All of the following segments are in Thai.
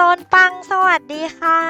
ต้นปังสวัสดีค่ะ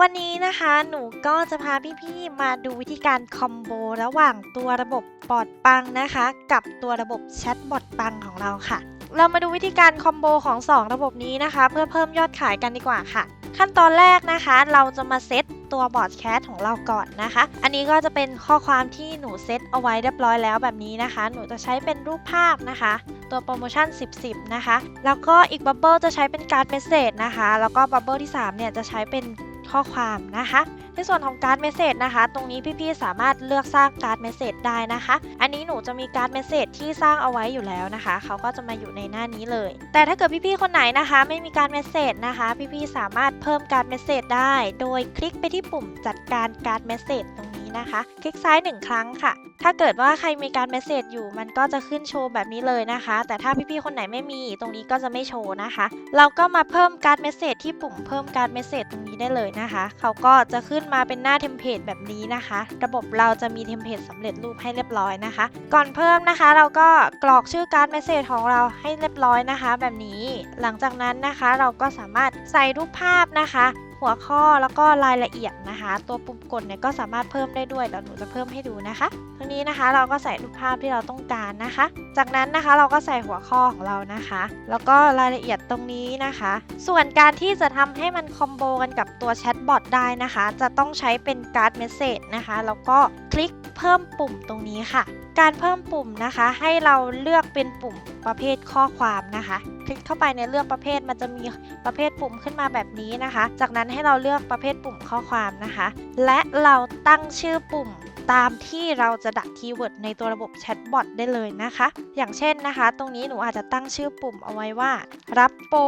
วันนี้นะคะหนูก็จะพาพี่ๆมาดูวิธีการคอมโบระหว่างตัวระบบบอดปังนะคะ กับตัวระบบแชทบอดปังของเราค่ะ เรามาดูวิธีการคอมโบของ 2 ระบบนี้นะคะ เพื่อเพิ่มยอดขายกันดีกว่าค่ะ ขั้นตอนแรกนะคะ เราจะมาเซตตัวบอร์ดแคสของเราก่อนนะคะ อันนี้ก็จะเป็นข้อความที่หนูเซตเอาไว้เรียบร้อยแล้วแบบนี้นะคะ หนูจะใช้เป็นรูปภาพนะคะ ตัวโปรโมชั่น 10 10 นะคะ แล้วก็อีกบับเบิลจะใช้เป็นการ์ดเมสเซจนะคะ แล้วก็บับเบิลที่ 3 เนี่ยจะใช้เป็นข้อความนะคะ ในส่วนของการ์ดเมสเซจนะคะ ตรงนี้พี่ๆสามารถเลือกสร้างการ์ดเมสเซจได้นะคะ อันนี้หนูจะมีการ์ดเมสเซจที่สร้างเอาไว้อยู่แล้วนะคะ เขาก็จะมาอยู่ในหน้านี้เลย แต่ถ้าเกิดพี่ๆคนไหนนะคะ ไม่มีการ์ดเมสเซจนะคะ พี่ๆสามารถเพิ่มการ์ดเมสเซจได้ โดยคลิกไปที่ปุ่มจัดการการ์ดเมสเซจตรง นะคะ คลิกซ้ายหนึ่งครั้งค่ะ ถ้าเกิดว่าใครมีการเมสเซจอยู่ มันก็จะขึ้นโชว์แบบนี้เลยนะคะ แต่ถ้าพี่ๆคนไหนไม่มีตรงนี้ก็จะไม่โชว์นะคะ เราก็มาเพิ่มการเมสเซจที่ปุ่มเพิ่มการเมสเซจตรงนี้ได้เลยนะคะ เขาก็จะขึ้นมาเป็นหน้าเทมเพลตแบบนี้นะคะ ระบบเราจะมีเทมเพลตสำเร็จรูปให้เรียบร้อยนะคะ ก่อนเพิ่มนะคะเราก็กรอกชื่อการเมสเซจของเราให้เรียบร้อยนะคะ แบบนี้ หลังจากนั้นนะคะเราก็สามารถใส่รูปภาพนะคะ หัวข้อแล้วก็รายละเอียดนะคะ ตัวปุ่มกดเนี่ยก็สามารถเพิ่มได้ด้วยเดี๋ยวหนูจะเพิ่มให้ดูนะคะตรงนี้นะคะเราก็ใส่รูปภาพที่เราต้องการนะคะ จากนั้นนะคะเราก็ใส่หัวข้อของเรานะคะ แล้วก็รายละเอียดตรงนี้นะคะ ส่วนการที่จะทำให้มันคอมโบกันกับตัวแชทบอทได้นะคะ จะต้องใช้เป็นการ์ดเมสเซจนะคะ แล้วก็คลิกเพิ่มปุ่มตรงนี้ค่ะ การเพิ่มปุ่มนะคะ ให้เราเลือกเป็นปุ่มประเภทข้อความนะคะ คลิกเข้าไปในเลือกประเภทมันจะมีประเภทปุ่มขึ้นมาแบบนี้นะคะ จากนั้นให้เราเลือกประเภทปุ่มข้อความนะคะ และเราตั้งชื่อปุ่ม ตามที่เราจะดักคีย์เวิร์ดในตัวระบบแชทบอทได้เลยนะคะ อย่างเช่นนะคะ ตรงนี้หนูอาจจะตั้งชื่อปุ่มเอาไว้ว่า รับโปร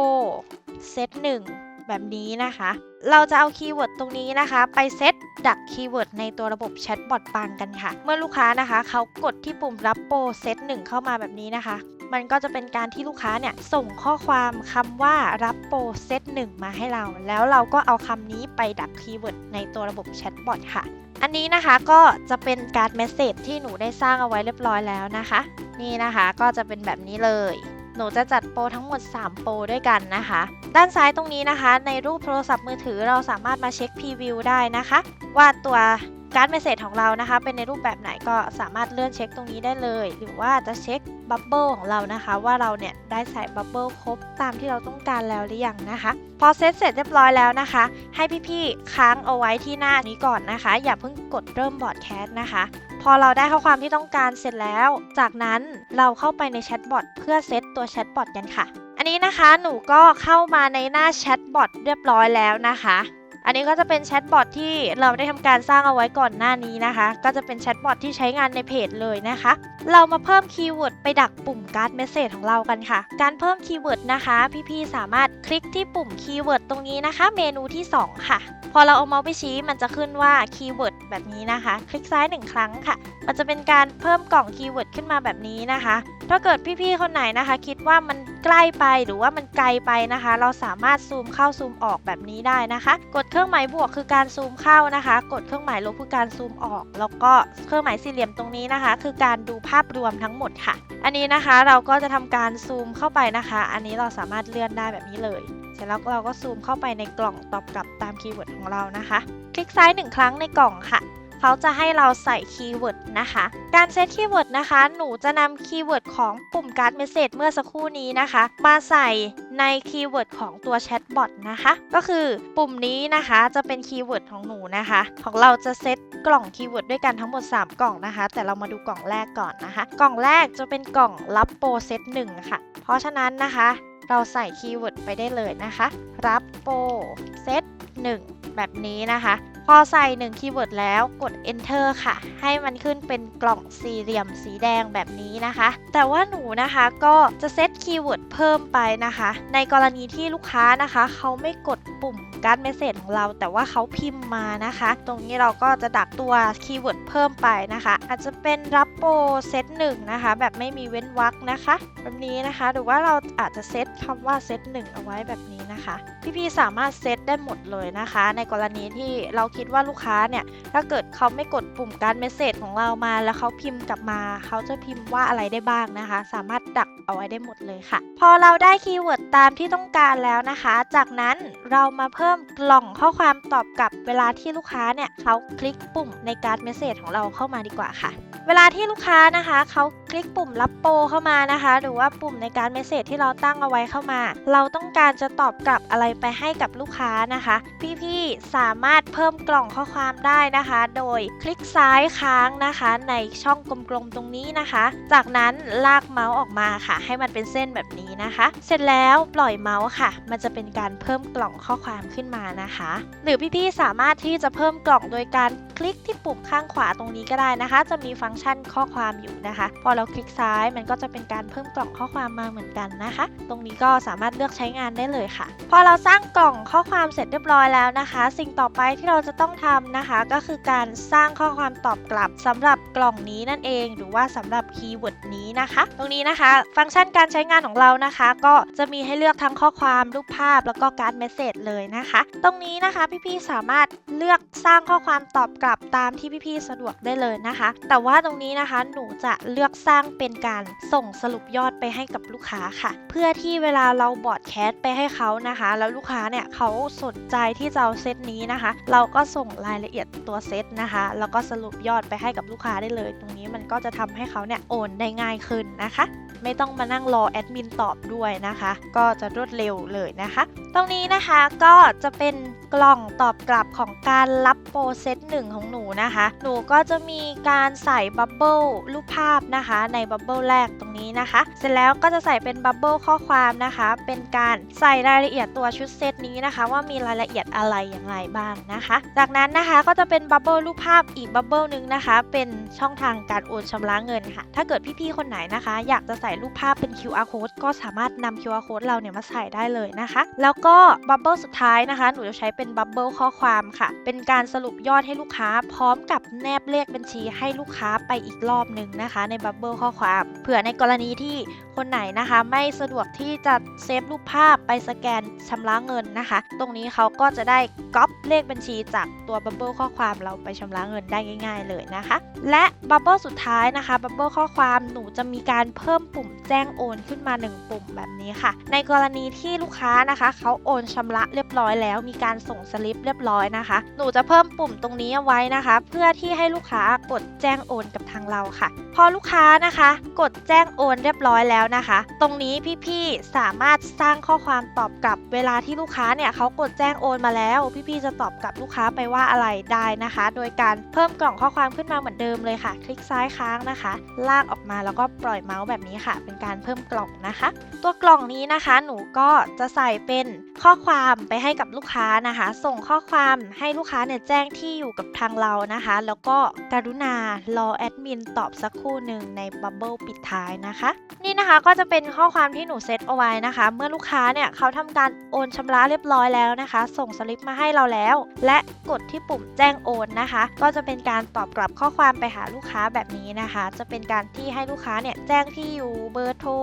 เซตหนึ่งแบบนี้นะคะ เราจะเอาคีย์เวิร์ดตรงนี้นะคะ ไปเซตดักคีย์เวิร์ดในตัวระบบแชทบอทปังกันค่ะ เมื่อลูกค้านะคะ เขากดที่ปุ่มรับโปรเซตหนึ่งเข้ามาแบบนี้นะคะ มันก็จะเป็นการที่ลูกค้าเนี่ยส่งข้อความคำว่ารับโปรเซตหนึ่งมาให้เรา แล้วเราก็เอาคำนี้ไปดักคีย์เวิร์ดในตัวระบบแชทบอทค่ะ อันนี้นะคะก็จะเป็นการเมสเซจที่หนูได้สร้างเอาไว้เรียบร้อยแล้วนะคะ นี่นะคะก็จะเป็นแบบนี้เลยหนูจะจัดโปรทั้งหมด 3 โปรด้วยกันนะคะ ด้านซ้ายตรงนี้นะคะ ในรูปโทรศัพท์มือถือเราสามารถมาเช็คพรีวิวได้นะคะ ว่าตัว การ์ดเมสเซจของเรานะคะ เป็นในรูปแบบไหนก็สามารถเลื่อนเช็คตรงนี้ได้เลย หรือว่าจะเช็คบับเบิลของเรานะคะ ว่าเราเนี่ยได้ใส่บับเบิลครบตามที่เราต้องการแล้วหรือยังนะคะ พอเซตเสร็จเรียบร้อยแล้วนะคะ ให้พี่ๆค้างเอาไว้ที่หน้านี้ก่อนนะคะ อย่าเพิ่งกดเริ่มบอร์ดแคสนะคะพอเราได้ข้อความที่ต้องการเสร็จแล้ว จากนั้นเราเข้าไปในแชทบอทเพื่อเซตตัวแชทบอทกันค่ะ อันนี้นะคะหนูก็เข้ามาในหน้าแชทบอทเรียบร้อยแล้วนะคะ อันนี้ก็จะเป็นแชทบอทที่เราได้ทำการสร้างเอาไว้ก่อนหน้านี้นะคะ ก็จะเป็นแชทบอทที่ใช้งานในเพจเลยนะคะ เรามาเพิ่มคีย์เวิร์ดไปดักปุ่มการ์ดเมสเซจของเรากันค่ะ การเพิ่มคีย์เวิร์ดนะคะ พี่ๆสามารถคลิกที่ปุ่มคีย์เวิร์ดตรงนี้นะคะ เมนูที่ 2 ค่ะ พอเราเอาเมาส์ไปชี้มันจะขึ้นว่าคีย์เวิร์ดแบบนี้นะคะ คลิกซ้ายหนึ่งครั้งค่ะ มันจะเป็นการเพิ่มกล่องคีย์เวิร์ดขึ้นมาแบบนี้นะคะ ถ้าเกิดพี่ๆคนไหนนะคะ คิดว่ามันใกล้ไปหรือว่ามันไกลไปนะคะ เราสามารถซูมเข้าซูมออกแบบนี้ได้นะคะ กดเครื่องหมายบวกคือการซูมเข้านะคะ กดเครื่องหมายลบคือการซูมออก แล้วก็เครื่องหมายสี่เหลี่ยมตรงนี้นะคะ คือการดูภาพรวมทั้งหมดค่ะ อันนี้นะคะเราก็จะทำการซูมเข้าไปนะคะ อันนี้เราสามารถเลื่อนได้แบบนี้เลยเสร็จแล้วเราก็ซูมเข้าไปในกล่องตอบกลับตามคีย์เวิร์ดของเรานะคะ คลิกซ้ายหนึ่งครั้งในกล่องค่ะ เขาจะให้เราใส่คีย์เวิร์ดนะคะ การเซตคีย์เวิร์ดนะคะ หนูจะนำคีย์เวิร์ดของปุ่มการ์ดเมสเซจเมื่อสักครู่นี้นะคะ มาใส่ในคีย์เวิร์ดของตัวแชทบอทนะคะ ก็คือปุ่มนี้นะคะจะเป็นคีย์เวิร์ดของหนูนะคะ ของเราจะเซตกล่องคีย์เวิร์ดด้วยกันทั้งหมด 3 กล่องนะคะ แต่เรามาดูกล่องแรกก่อนนะคะ กล่องแรกจะเป็นกล่องรับโปรเซตหนึ่งค่ะ เพราะฉะนั้นนะคะ เราใส่คีย์เวิร์ดไปได้เลยนะคะ รับโปรเซต1แบบนี้นะคะ พอใส่ 1 คีย์เวิร์ดแล้วกด enter ค่ะ ให้มันขึ้นเป็นกล่องสี่เหลี่ยมสีแดงแบบนี้นะคะ แต่ว่าหนูนะคะก็จะเซตคีย์เวิร์ดเพิ่มไปนะคะ ในกรณีที่ลูกค้านะคะ เขาไม่กดปุ่มการ์ดเมสเซจของเรา แต่ว่าเขาพิมพ์มานะคะ ตรงนี้เราก็จะดักตัวคีย์เวิร์ดเพิ่มไปนะคะ อาจจะเป็นรับโปรเซตหนึ่งนะคะ แบบไม่มีเว้นวรรคนะคะ แบบนี้นะคะ หรือว่าเราอาจจะเซตคำว่าเซตหนึ่งเอาไว้แบบนี้ นะคะ พี่ๆสามารถเซตได้หมดเลยนะคะ ในกรณีที่เราคิดว่าลูกค้าเนี่ย ถ้าเกิดเขาไม่กดปุ่มการเมสเซจของเรามา แล้วเขาพิมพ์กลับมา เขาจะพิมพ์ว่าอะไรได้บ้างนะคะ สามารถดักเอาไว้ได้หมดเลยค่ะ พอเราได้คีย์เวิร์ดตามที่ต้องการแล้วนะคะ จากนั้นเรามาเพิ่มกล่องข้อความตอบกลับเวลาที่ลูกค้าเนี่ยเขาคลิกปุ่มในการเมสเซจของเราเข้ามาดีกว่าค่ะเวลาที่ลูกค้านะคะเขาคลิกปุ่มรับโปรเข้ามานะคะ หรือว่าปุ่มในการเมสเซจที่เราตั้งเอาไว้เข้ามา เราต้องการจะตอบกลับอะไรไปให้กับลูกค้านะคะ พี่ๆสามารถเพิ่มกล่องข้อความได้นะคะ โดยคลิกซ้ายค้างนะคะ ในช่องกลมๆตรงนี้นะคะ จากนั้นลากเมาส์ออกมาค่ะ ให้มันเป็นเส้นแบบนี้นะคะ เสร็จแล้วปล่อยเมาส์ค่ะ มันจะเป็นการเพิ่มกล่องข้อความขึ้นมานะคะ หรือพี่ๆสามารถที่จะเพิ่มกล่องโดยการคลิกที่ปุ่มข้างขวาตรงนี้ก็ได้นะคะ จะมีฟังก์ชันข้อความอยู่นะคะ พอเราคลิกซ้ายมันก็จะเป็นการเพิ่มกล่องข้อความมาเหมือนกันนะคะ ตรงนี้ก็สามารถเลือกใช้งานได้เลยค่ะพอเราสร้างกล่องข้อความเสร็จเรียบร้อยแล้วนะคะ สิ่งต่อไปที่เราจะต้องทำนะคะ ก็คือการสร้างข้อความตอบกลับสำหรับกล่องนี้นั่นเอง หรือว่าสำหรับคีย์เวิร์ดนี้นะคะ ตรงนี้นะคะ ฟังก์ชันการใช้งานของเรานะคะ ก็จะมีให้เลือกทั้งข้อความรูปภาพ แล้วก็การเมสเซจเลยนะคะ ตรงนี้นะคะพี่ๆสามารถเลือกสร้างข้อความตอบกลับตามที่พี่ๆสะดวกได้เลยนะคะ แต่ว่าตรงนี้นะคะหนูจะเลือกสร้างเป็นการส่งสรุปยอดไปให้กับลูกค้าค่ะ เพื่อที่เวลาเราบอดแคสไปให้เขานะคะ แล้วลูกค้าเนี่ยเขาสนใจที่จะเอาเซตนี้นะคะ เราก็ส่งรายละเอียดตัวเซตนะคะ แล้วก็สรุปยอดไปให้กับลูกค้าได้เลย ตรงนี้มันก็จะทำให้เขาเนี่ยโอนได้ง่ายขึ้นนะคะ ไม่ต้องมานั่งรอแอดมินตอบด้วยนะคะ ก็จะรวดเร็วเลยนะคะ ตรงนี้นะคะก็จะเป็นกล่องตอบกลับของการรับโปรเซตหนึ่งของหนูนะคะ หนูก็จะมีการใส่บับเบิลรูปภาพนะคะ ในบับเบิลแรกตรงนี้นะคะ เสร็จแล้วก็จะใส่เป็นบับเบิลข้อความนะคะ เป็นการใส่รายละเอียดตัวชุดเซตนี้นะคะ ว่ามีรายละเอียดอะไรอย่างไรบ้างนะคะ จากนั้นนะคะก็จะเป็นบับเบิลรูปภาพอีกบับเบิลหนึ่งนะคะ เป็นช่องทางการโอนชำระเงินค่ะ ถ้าเกิดพี่ๆคนไหนนะคะ อยากจะใส่ส่รูปภาพเป็น QR code ก็สามารถนำ QR code เราเนี่ยมาใส่ได้เลยนะคะ แล้วก็บับเบิลสุดท้ายนะคะ หนูจะใช้เป็นบับเบิลข้อความค่ะ เป็นการสรุปยอดให้ลูกค้า พร้อมกับแนบเลขบัญชีให้ลูกค้าไปอีกรอบหนึ่งนะคะ ในบับเบิลข้อความ เผื่อในกรณีที่ คนไหนนะคะ ไม่สะดวกที่จะเซฟรูปภาพไปสแกนชำระเงินนะคะ ตรงนี้เขาก็จะได้ก๊อปเลขบัญชีจากตัวบับเบิลข้อความเราไปชำระเงินได้ง่าย ๆ เลยนะคะ และบับเบิลสุดท้ายนะคะบับเบิลข้อความหนูจะมีการเพิ่มปุ่มแจ้งโอนขึ้นมา 1 ปุ่มแบบนี้ค่ะ ในกรณีที่ลูกค้านะคะเขาโอนชำระเรียบร้อยแล้ว มีการส่งสลิปเรียบร้อยนะคะ หนูจะเพิ่มปุ่มตรงนี้เอาไว้นะคะ เพื่อที่ให้ลูกค้ากดแจ้งโอนกับทางเราค่ะ อลูกค้านะคะ กดแจ้งโอนเรียบร้อยแล้วนะคะ ตรงนี้พี่ๆสามารถสร้างข้อความตอบกลับเวลาที่ลูกค้าเนี่ยเขากดแจ้งโอนมาแล้ว พี่ๆจะตอบกลับลูกค้าไปว่าอะไรได้นะคะ โดยการเพิ่มกล่องข้อความขึ้นมาเหมือนเดิมเลยค่ะ คลิกซ้ายค้างนะคะ ลากออกมาแล้วก็ปล่อยเมาส์แบบนี้ค่ะ เป็นการเพิ่มกล่องนะคะ ตัวกล่องนี้นะคะ หนูก็จะใส่เป็นข้อความไปให้กับลูกค้านะคะ ส่งข้อความให้ลูกค้าเนี่ยแจ้งที่อยู่กับทางเรานะคะ แล้วก็กรุณารอแอดมินตอบสักครู่หนึ่งในบับเบิลปิดท้ายนะคะ นี่นะคะก็จะเป็นข้อความที่หนูเซตเอาไว้นะคะ เมื่อลูกค้าเนี่ยเขาทำการโอนชำระเรียบร้อยแล้วนะคะ ส่งสลิปมาให้เราแล้ว และกดที่ปุ่มแจ้งโอนนะคะ ก็จะเป็นการตอบกลับข้อความไปหาลูกค้าแบบนี้นะคะ จะเป็นการที่ให้ลูกค้าเนี่ยแจ้งที่อยู่เบอร์โทร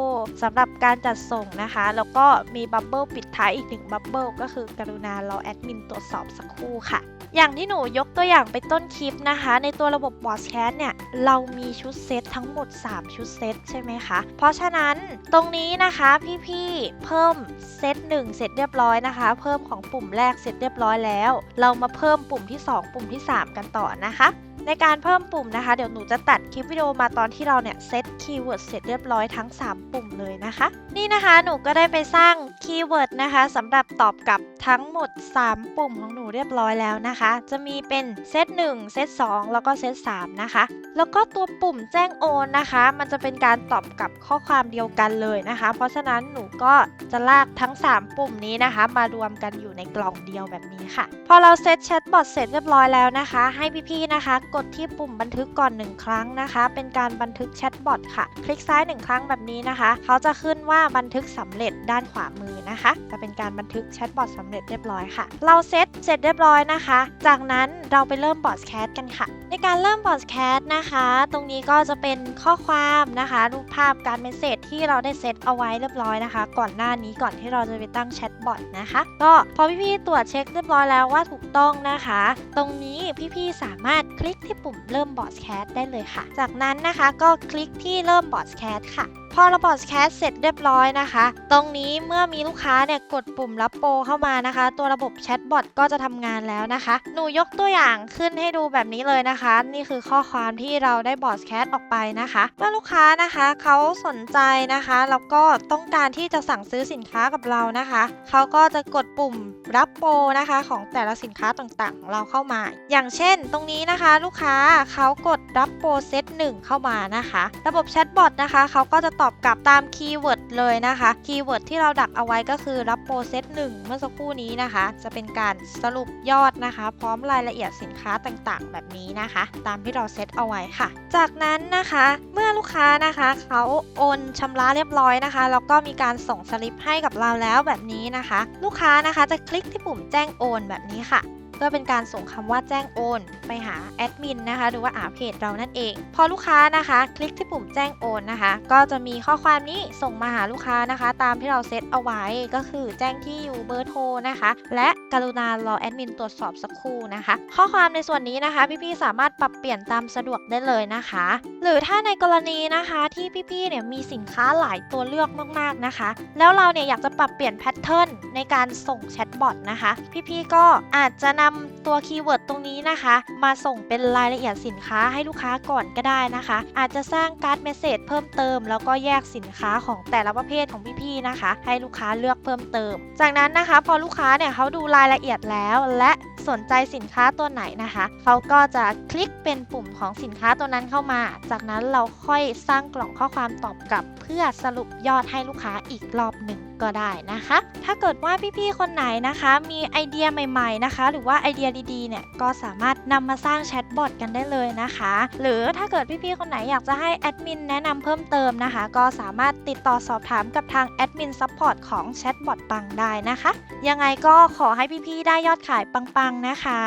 สำหรับการจัดส่งนะคะ แล้วก็มีบับเบิลปิดท้ายอีกหนึ่งบับเบิลก็คือกรุณารอแอดมินตรวจสอบสักครู่ค่ะ อย่างที่หนูยกตัวอย่างไปต้นคลิปนะคะ ในตัวระบบ b o s c a t เนี่ยเรามีชุดเซตทั้งหมด 3 ชุดเซตใช่ไหมคะ เพราะฉะนั้นตรงนี้นะคะพี่ๆเพิ่มเซต1เสร็จเรียบร้อยนะคะ เพิ่มของปุ่มแรกเสร็จเรียบร้อยแล้ว เรามาเพิ่มปุ่มที่ 2 ปุ่มที่ 3 กันต่อนะคะ ในการเพิ่มปุ่มนะคะ เดี๋ยวหนูจะตัดคลิปวิดีโอมาตอนที่เราเนี่ยเซตคีย์เวิร์ดเสร็จเรียบร้อยทั้ง 3 ปุ่มเลยนะคะ นี่นะคะหนูก็ได้ไปสร้างคีย์เวิร์ดนะคะสำหรับตอบกลับทั้งหมด 3 ปุ่มของหนูเรียบร้อยแล้วนะคะ จะมีเป็นเซต1เซต2แล้วก็เซต3นะคะ แล้วก็ตัวปุ่มแจ้งโอนนะคะ มันจะเป็นการตอบกลับข้อความเดียวกันเลยนะคะ เพราะฉะนั้นหนูก็จะลากทั้ง 3 ปุ่มนี้นะคะ มารวมกันอยู่ในกล่องเดียวแบบนี้ค่ะ พอเราเซตแชทบอทเสร็จเรียบร้อยแล้วนะคะ ให้พี่ๆนะคะกดที่ปุ่มบันทึกก่อน 1 ครั้งนะคะ เป็นการบันทึกแชทบอทค่ะ คลิกซ้าย 1 ครั้งแบบนี้นะคะ เขาจะขึ้นว่าบันทึกสำเร็จด้านขวามือนะคะ จะเป็นการบันทึกแชทบอทสำเร็จเรียบร้อยค่ะ เราเซตเสร็จเรียบร้อยนะคะ จากนั้นเราไปเริ่มบอทแคสกันค่ะ ในการเริ่มบอทแคสนะคะ ตรงนี้ก็จะเป็นข้อความนะคะรูปภาพการเมสเซจที่เราได้เซตเอาไว้เรียบร้อยนะคะ ก่อนหน้านี้ก่อนที่เราจะไปตั้งแชทบอทนะคะ ก็พอพี่ๆตรวจเช็คเรียบร้อยแล้วว่าถูกต้องนะคะ ตรงนี้พี่ๆสามารถคลิกที่ปุ่มเริ่มบอสแคสได้เลยค่ะ จากนั้นนะคะก็คลิกที่เริ่มบอสแคสค่ะ พอเราบอทแคสเสร็จเรียบร้อยนะคะ ตรงนี้เมื่อมีลูกค้าเนี่ยกดปุ่มรับโปรเข้ามานะคะ ตัวระบบแชทบอทก็จะทำงานแล้วนะคะ หนูยกตัวอย่างขึ้นให้ดูแบบนี้เลยนะคะ นี่คือข้อความที่เราได้บอทแคสออกไปนะคะเมื่อลูกค้านะคะเขาสนใจนะคะแล้วก็ต้องการที่จะสั่งซื้อสินค้ากับเรานะคะเขาก็จะกดปุ่มรับโปรนะคะของแต่ละสินค้าต่างๆของเราเข้ามา อย่างเช่น ตรงนี้นะคะลูกค้าเขากดรับโปรเซตหนึ่งเข้ามานะคะ ระบบแชทบอทนะคะเขาก็จะตอบอบกลับตามคีย์เวิร์ดเลยนะคะ คีย์เวิร์ดที่เราดักเอาไว้ก็คือรับโปรเซตหนึ่งเมื่อสักครู่นี้นะคะ จะเป็นการสรุปยอดนะคะ พร้อมรายละเอียดสินค้าต่างๆ แบบนี้นะคะ ตามที่เราเซตเอาไว้ค่ะ จากนั้นนะคะเมื่อลูกค้านะคะเขาโอนชำระเรียบร้อยนะคะแล้วก็มีการส่งสลิปให้กับเราแล้วแบบนี้นะคะ ลูกค้านะคะจะคลิกที่ปุ่มแจ้งโอนแบบนี้ค่ะ เพื่อเป็นการส่งคำว่าแจ้งโอน ไปหาแอดมินนะคะหรือว่าอาเพจเรานั่นเอง พอลูกค้านะคะ คลิกที่ปุ่มแจ้งโอนนะคะ ก็จะมีข้อความนี้ส่งมาหาลูกค้านะคะ ตามที่เราเซตเอาไว้ก็คือแจ้งที่อยู่เบอร์โทรนะคะ และกรุณารอแอดมินตรวจสอบสักครู่นะคะ ข้อความในส่วนนี้นะคะ พี่ๆสามารถปรับเปลี่ยนตามสะดวกได้เลยนะคะ หรือถ้าในกรณีนะคะที่พี่ๆเนี่ยมีสินค้าหลายตัวเลือกมากๆนะคะ แล้วเราเนี่ยอยากจะปรับเปลี่ยนแพทเทิร์นในการส่งแชทบอทนะคะ พี่ๆก็อาจจะนำตัวคีย์เวิร์ดตรงนี้นะคะ มาส่งเป็นรายละเอียดสินค้าให้ลูกค้าก่อนก็ได้นะคะ อาจจะสร้างการ์ดเมสเซจเพิ่มเติม แล้วก็แยกสินค้าของแต่ละประเภทของพี่ๆนะคะ ให้ลูกค้าเลือกเพิ่มเติม จากนั้นนะคะ พอลูกค้าเนี่ยเขาดูรายละเอียดแล้ว และสนใจสินค้าตัวไหนนะคะเขาก็จะคลิกเป็นปุ่มของสินค้าตัวนั้นเข้ามา จากนั้นเราค่อยสร้างกล่องข้อความตอบกลับ เพื่อสรุปยอดให้ลูกค้าอีกรอบหนึ่งก็ได้นะคะ ถ้าเกิดว่าพี่ๆคนไหนนะคะ มีไอเดียใหม่ๆนะคะ หรือว่าไอเดียดีๆเนี่ยก็สามารถนำมาสร้างแชทบอทกันได้เลยนะคะ หรือถ้าเกิดพี่ๆคนไหนอยากจะให้แอดมินแนะนำเพิ่มเติมนะคะ ก็สามารถติดต่อสอบถามกับทางแอดมินซัพพอร์ตของแชทบอทปังได้นะคะ ยังไงก็ขอให้พี่ๆได้ยอดขายปังๆนะคะ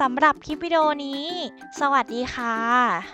สำหรับคลิปวิดีโอนี้ สวัสดีค่ะ